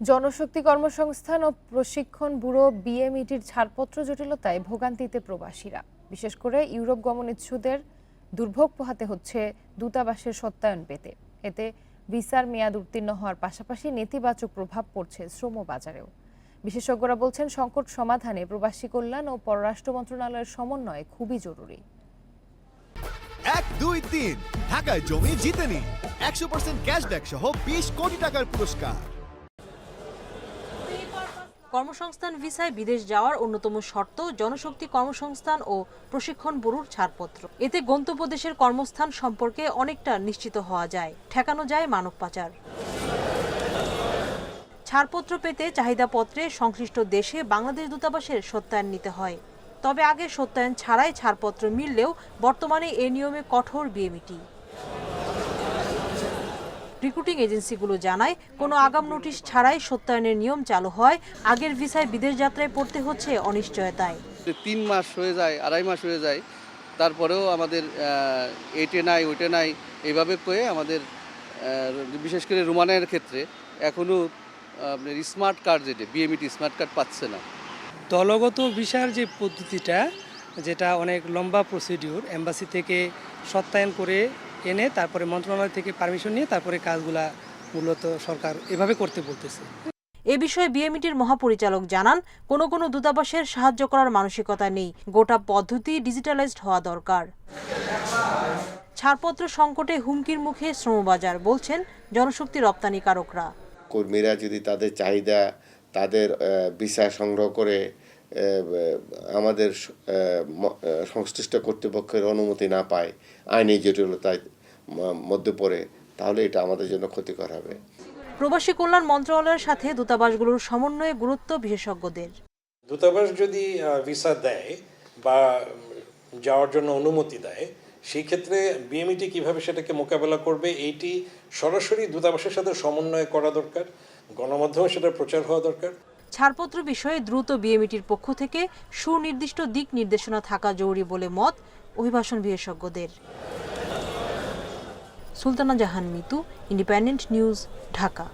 জনশক্তি কর্মসংস্থান ও প্রশিক্ষণ ব্যুরো বিএমইটির ছাড়পত্র জটিলতায় ভোগান্তিতে প্রবাসীরা। বিশেষ করে ইউরোপ গমন ইচ্ছুদের দুর্ভোগ পোহাতে হচ্ছে দূতাবাসের সত্যায়ন পেতে। এতে ভিসার মেয়াদ উত্তীর্ণ হওয়ার পাশাপাশি নেতিবাচক প্রভাব পড়ছে শ্রম বাজারেও বিশেষজ্ঞরা বলছেন, সংকট সমাধানে প্রবাসী কল্যাণ ও পররাষ্ট্র মন্ত্রণালয়ের সমন্বয় খুবই জরুরি। এক, দুই, তিন। ঢাকায় জমি জিতে নিন একশো পার্সেন্ট ক্যাশব্যাক সহ বিশ কোটি টাকার পুরস্কার। কর্মসংস্থান ভিসায় বিদেশ যাওয়ার অন্যতম শর্ত জনশক্তি কর্মসংস্থান ও প্রশিক্ষণ ব্যুরোর ছাড়পত্র। এতে গন্তব্য দেশের কর্মস্থান সম্পর্কে অনেকটা নিশ্চিত হওয়া যায়, ঠেকানো যায় মানব পাচার। ছাড়পত্র পেতে চাহিদাপত্রে সংশ্লিষ্ট দেশে বাংলাদেশ দূতাবাসের সত্যায়ন নিতে হয়। তবে আগে সত্যায়ন ছাড়াই ছাড়পত্র মিললেও বর্তমানে এ নিয়মে কঠোর বিএমইটি। রিক্রুটিং এজেন্সিগুলো জানায় কোনো আগাম নোটিশ ছাড়াই সত্যায়নের নিয়ম চালু হয়। আগের ভিসায় বিদেশ যাত্রায় পড়তে হচ্ছে অনিশ্চয়তায়। তিন মাস হয়ে যায় আড়াই মাস হয়ে যায় তারপরেও আমাদের এইটে নাই ওইটে নাই এইভাবে করে আমাদের বিশেষ করে রুমানের ক্ষেত্রে এখনও আপনার স্মার্ট কার্ড যেটা বিএমইটি স্মার্ট কার্ড পাচ্ছে না। দলগত ভিসার যে পদ্ধতিটা যেটা অনেক লম্বা প্রসিডিউর এম্বাসি থেকে সত্যায়ন করে এনে তারপরে মন্ত্রণালয় থেকে পারমিশন নিয়ে তারপরে কাজগুলা মূলত সরকার এভাবে করতে বলতেছে। এ বিষয়ে বিএমইটির মহাপরিচালক জানান কোনো কোনো দূতাবাসের সাহায্য করার মানসিকতা নেই গোটা পদ্ধতি ডিজিটালাইজড হওয়া দরকার। ছাড়পত্র সংকটে হুমকির মুখে শ্রমবাজার বলছেন জনশক্তি রপ্তানিকারকরা। কর্মীরা যদি তাদের চাহিদা তাদের ভিসা সংগ্রহ করে আমাদের সংশ্লিষ্ট কর্তৃপক্ষের অনুমতি না পায় আইনি জটিলতায় মধ্যে পড়ে তাহলে এটা আমাদের জন্য ক্ষতিকর হবে। প্রবাসী কল্যাণ মন্ত্রণালয়ের সাথে দূতাবাসগুলোর সমন্বয়ে গুরুত্ব বিশেষজ্ঞদের। দূতাবাস যদি ভিসা দেয় বা যাওয়ার জন্য অনুমতি দেয় সেই ক্ষেত্রে বিএমইটি কীভাবে সেটাকে মোকাবেলা করবে এইটি সরাসরি দূতাবাসের সাথে সমন্বয় করা দরকার গণমাধ্যমে সেটা প্রচার হওয়া দরকার। ছাড়পত্র বিষয়ে দ্রুত বিএমইটির পক্ষ থেকে সুনির্দিষ্ট দিক নির্দেশনা থাকা জরুরি বলে মত অভিবাসন বিশেষজ্ঞদের। Sultana Jahan Mitu, Independent News, Dhaka.